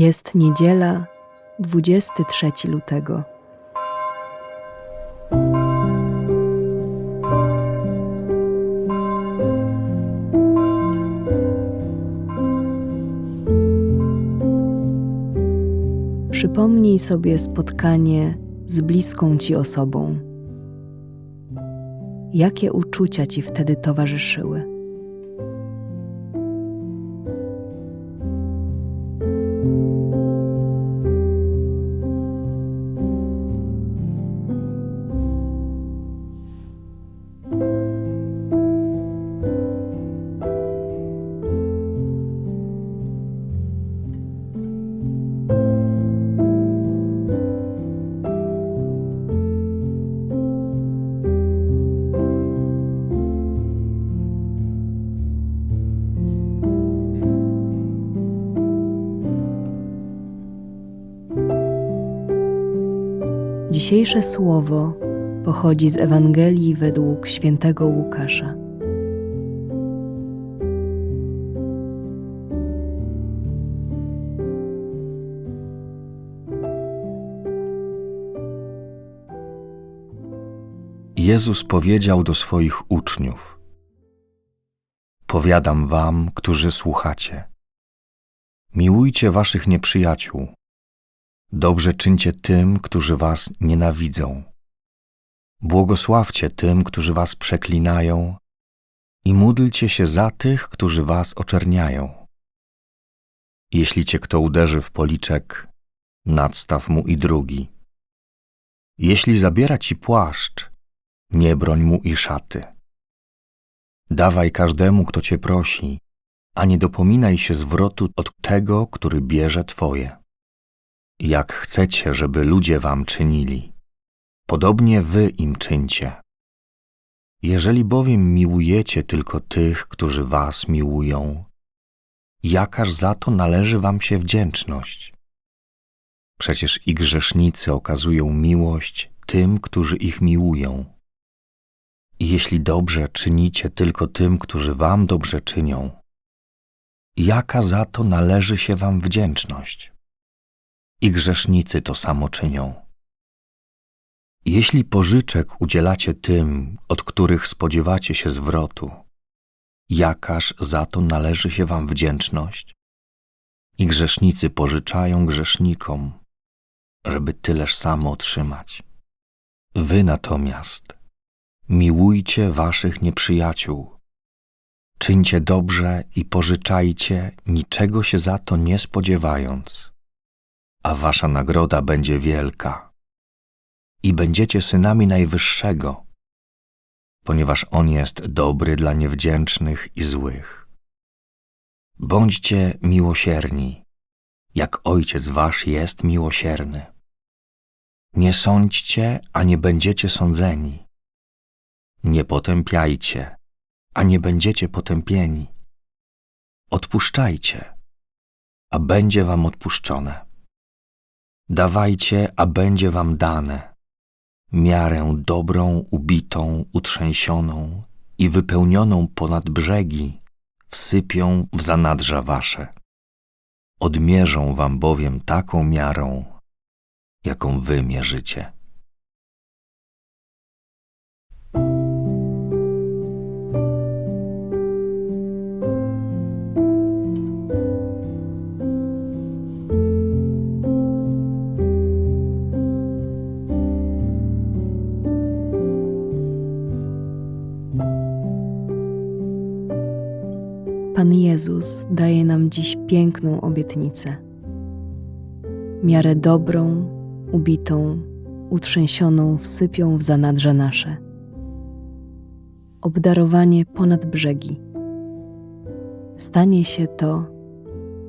Jest niedziela, 23 lutego. Przypomnij sobie spotkanie z bliską ci osobą. Jakie uczucia ci wtedy towarzyszyły? Dzisiejsze słowo pochodzi z Ewangelii według świętego Łukasza. Jezus powiedział do swoich uczniów: Powiadam wam, którzy słuchacie: Miłujcie waszych nieprzyjaciół, dobrze czyńcie tym, którzy was nienawidzą, błogosławcie tym, którzy was przeklinają, i módlcie się za tych, którzy was oczerniają. Jeśli cię kto uderzy w policzek, nadstaw mu i drugi. Jeśli zabiera ci płaszcz, nie broń mu i szaty. Dawaj każdemu, kto cię prosi, a nie dopominaj się zwrotu od tego, który bierze twoje. Jak chcecie, żeby ludzie wam czynili, podobnie wy im czyńcie. Jeżeli bowiem miłujecie tylko tych, którzy was miłują, jakaż za to należy wam się wdzięczność? Przecież i grzesznicy okazują miłość tym, którzy ich miłują. I jeśli dobrze czynicie tylko tym, którzy wam dobrze czynią, jaka za to należy się wam wdzięczność? I grzesznicy to samo czynią. Jeśli pożyczek udzielacie tym, od których spodziewacie się zwrotu, jakaż za to należy się wam wdzięczność? I grzesznicy pożyczają grzesznikom, żeby tyleż samo otrzymać. Wy natomiast miłujcie waszych nieprzyjaciół, czyńcie dobrze i pożyczajcie, niczego się za to nie spodziewając, a wasza nagroda będzie wielka i będziecie synami Najwyższego, ponieważ On jest dobry dla niewdzięcznych i złych. Bądźcie miłosierni, jak Ojciec Wasz jest miłosierny. Nie sądźcie, a nie będziecie sądzeni. Nie potępiajcie, a nie będziecie potępieni. Odpuszczajcie, a będzie wam odpuszczone. Dawajcie, a będzie wam dane. Miarę dobrą, ubitą, utrzęsioną i wypełnioną ponad brzegi wsypią w zanadrza wasze. Odmierzą wam bowiem taką miarą, jaką wy mierzycie. Jezus daje nam dziś piękną obietnicę. Miarę dobrą, ubitą, utrzęsioną wsypią w zanadrze nasze. Obdarowanie ponad brzegi. Stanie się to,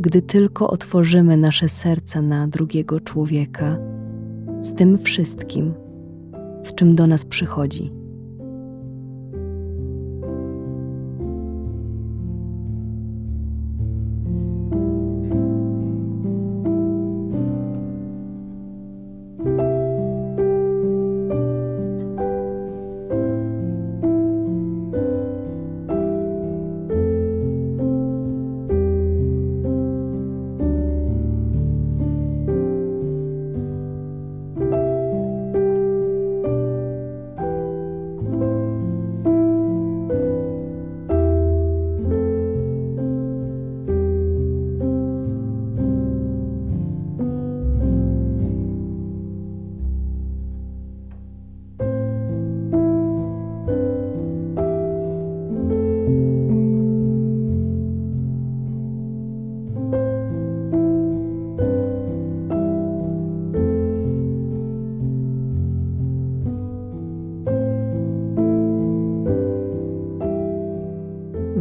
gdy tylko otworzymy nasze serca na drugiego człowieka z tym wszystkim, z czym do nas przychodzi.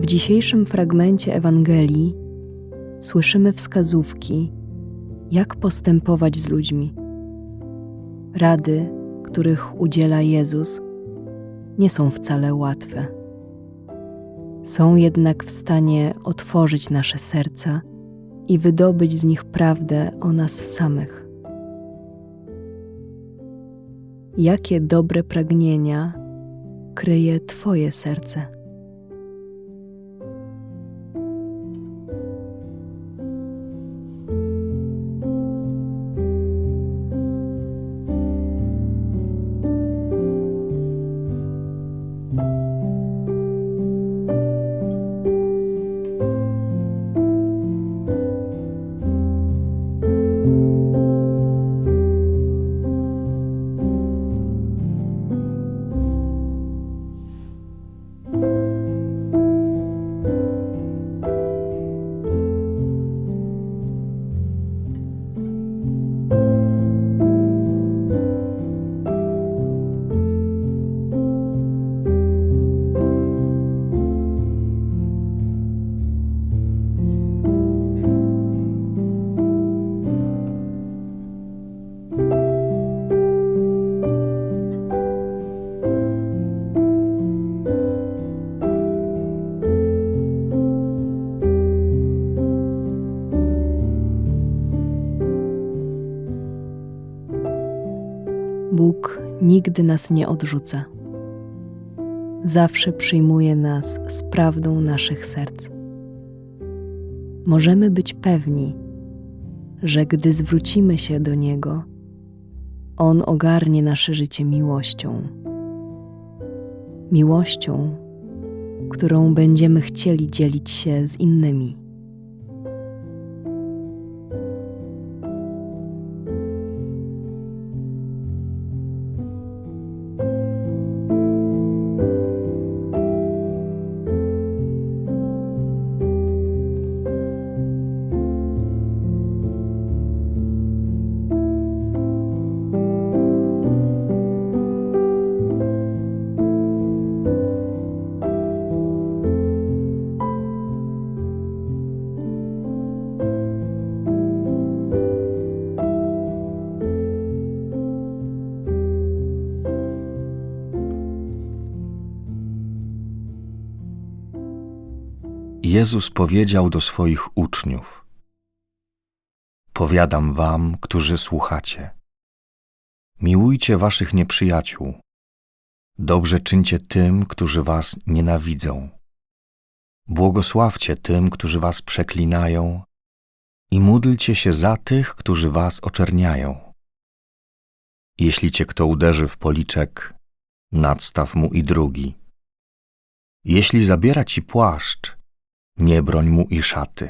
Dzisiejszym fragmencie Ewangelii słyszymy wskazówki, jak postępować z ludźmi. Rady, których udziela Jezus, nie są wcale łatwe. Są jednak w stanie otworzyć nasze serca i wydobyć z nich prawdę o nas samych. Jakie dobre pragnienia kryje Twoje serce? Bóg nigdy nas nie odrzuca. Zawsze przyjmuje nas z prawdą naszych serc. Możemy być pewni, że gdy zwrócimy się do Niego, On ogarnie nasze życie miłością. Miłością, którą będziemy chcieli dzielić się z innymi. Jezus powiedział do swoich uczniów: Powiadam wam, którzy słuchacie: Miłujcie waszych nieprzyjaciół, dobrze czyńcie tym, którzy was nienawidzą, błogosławcie tym, którzy was przeklinają, i módlcie się za tych, którzy was oczerniają. Jeśli cię kto uderzy w policzek, nadstaw mu i drugi. Jeśli zabiera ci płaszcz, nie broń mu i szaty.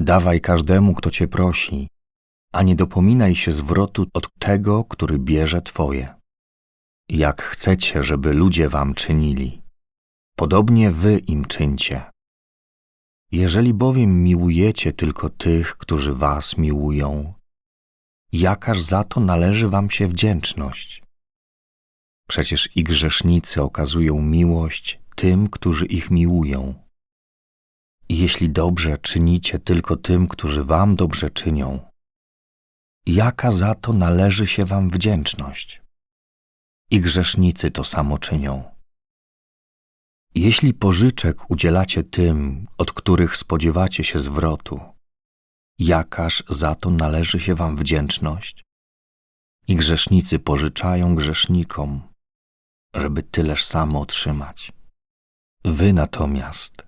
Dawaj każdemu, kto cię prosi, a nie dopominaj się zwrotu od tego, który bierze twoje. Jak chcecie, żeby ludzie wam czynili, podobnie wy im czyńcie. Jeżeli bowiem miłujecie tylko tych, którzy was miłują, jakaż za to należy wam się wdzięczność? Przecież i grzesznicy okazują miłość tym, którzy ich miłują. Jeśli dobrze czynicie tylko tym, którzy wam dobrze czynią, jaka za to należy się wam wdzięczność? I grzesznicy to samo czynią. Jeśli pożyczek udzielacie tym, od których spodziewacie się zwrotu, jakaż za to należy się wam wdzięczność? I grzesznicy pożyczają grzesznikom, żeby tyleż samo otrzymać. Wy natomiast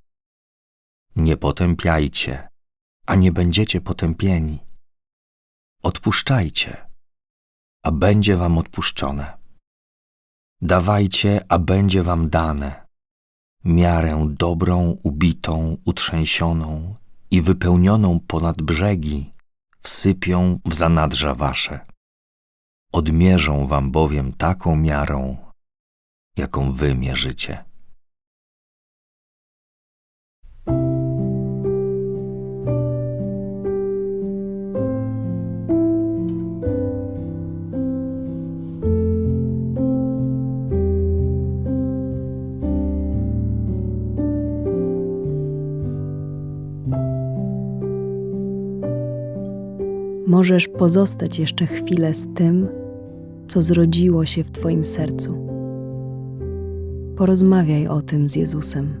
Nie potępiajcie, a nie będziecie potępieni. Odpuszczajcie, a będzie wam odpuszczone. Dawajcie, a będzie wam dane. miarę dobrą, ubitą, utrzęsioną i wypełnioną ponad brzegi wsypią w zanadrza wasze. Odmierzą wam bowiem taką miarą, jaką wy mierzycie. Możesz pozostać jeszcze chwilę z tym, co zrodziło się w Twoim sercu. Porozmawiaj o tym z Jezusem.